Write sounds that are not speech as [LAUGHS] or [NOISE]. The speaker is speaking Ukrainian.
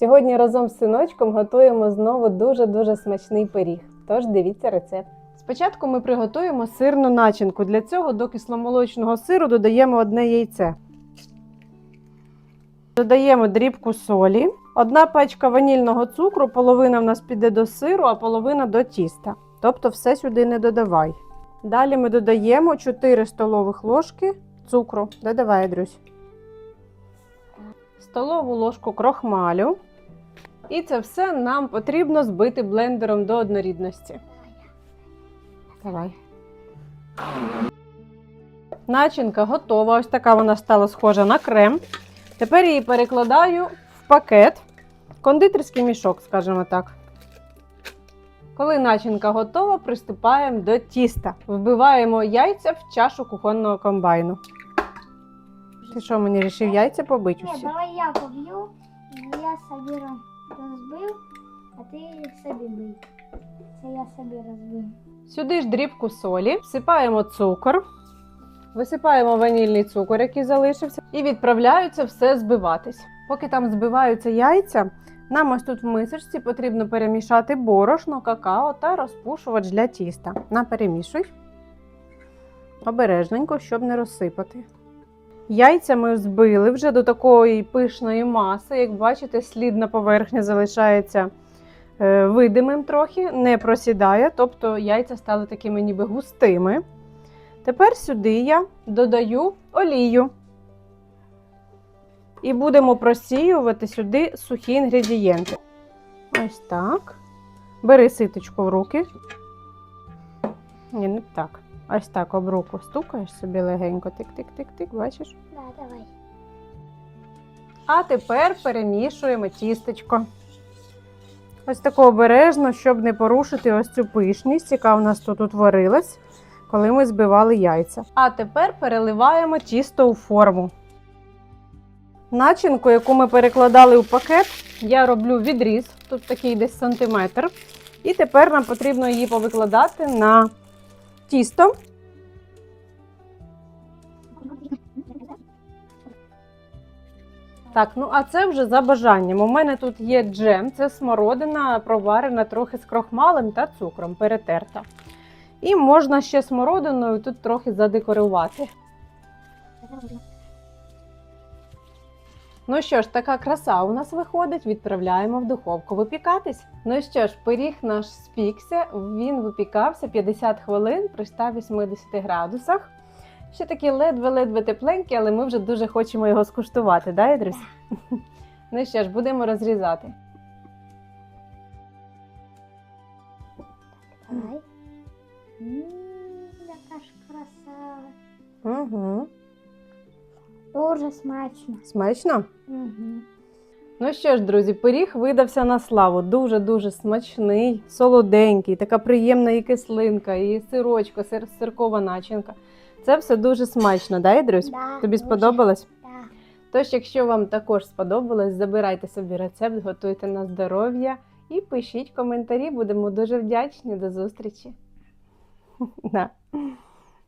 Сьогодні разом з синочком готуємо знову дуже-дуже смачний пиріг. Тож дивіться рецепт. Спочатку ми приготуємо сирну начинку. Для цього до кисломолочного сиру додаємо одне яйце. Додаємо дрібку солі, одна пачка ванільного цукру, половина в нас піде до сиру, а половина до тіста. Тобто все сюди не додавай. Далі ми додаємо 4 столових ложки цукру. Додавай, Друзь. Столову ложку крохмалю. І це все нам потрібно збити блендером до однорідності. Давай. Начинка готова. Ось така вона стала схожа на крем. Тепер її перекладаю в пакет, кондитерський мішок, скажімо так. Коли начинка готова, приступаємо до тіста. Вбиваємо яйця в чашу кухонного комбайну. Ти що, мені рішив яйця побити Ні, давай я поб'ю, я собі розбив, а ти собі бий. Це я собі розбив. Сюди ж дрібку солі, всипаємо цукор, висипаємо ванільний цукор, який залишився, і відправляються все збиватись. Поки там збиваються яйця, нам ось тут в мисочці потрібно перемішати борошно, какао та розпушувач для тіста. На перемішуй. Обережненько, щоб не розсипати. Яйця ми збили вже до такої пишної маси. Як бачите, слідна поверхня залишається е, видимим трохи, не просідає, тобто яйця стали такими ніби густими. Тепер сюди я додаю олію. І будемо просіювати сюди сухі інгредієнти. Ось так. Бери ситочку в руки. Ні, не так. Ось так об руку стукаєш собі легенько. Тик-тик-тик-тик, бачиш? Да, давай. А тепер перемішуємо тістечко. Ось тако обережно, щоб не порушити ось цю пишність, яка у нас тут утворилась, коли ми збивали яйця. А тепер переливаємо тісто у форму. Начинку, яку ми перекладали у пакет, я роблю відріз, тут такий десь сантиметр. І тепер нам потрібно її повикладати на тісто. Так, ну а це вже за бажанням. У мене тут є джем, це смородина, проварена трохи з крохмалем та цукром, перетерта. І можна ще смородиною тут трохи задекорувати. Ну що ж, така краса у нас виходить, відправляємо в духовку випікатись. Ну що ж, пиріг наш спікся, він випікався 50 хвилин при 180 градусах. Ще такі ледве-ледве тепленькі, але ми вже дуже хочемо його скуштувати, да, Ідрис? [LAUGHS] Ну що ж, будемо розрізати. Давай. М, Яка ж краса. Угу. Дуже смачно. Смачно? Угу. Ну що ж, друзі, пиріг видався на славу. Дуже-дуже смачний, солоденький, така приємна і кислинка, і сирочко, сир, сиркова начинка. Це все дуже смачно, да, Ідрусь? Да, Тобі дуже. сподобалось? Да. Тож, якщо вам також сподобалось, забирайте собі рецепт, готуйте на здоров'я і пишіть коментарі. Будемо дуже вдячні. До зустрічі. [LAUGHS] Да.